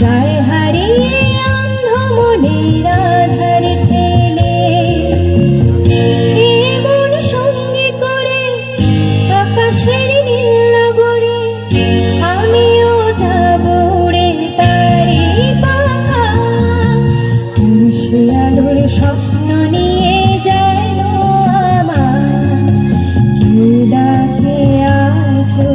যায় হারিয়ে অন্ধ মনের আধার ঠেলে। মন সঙ্গী আমিও যাব রে তারি স্বপ্ন নিয়ে যেন আমার কেউ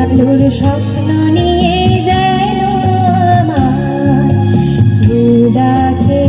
বন্ধুর স্বপ্ন নিয়ে যেন আমার। দুদাকে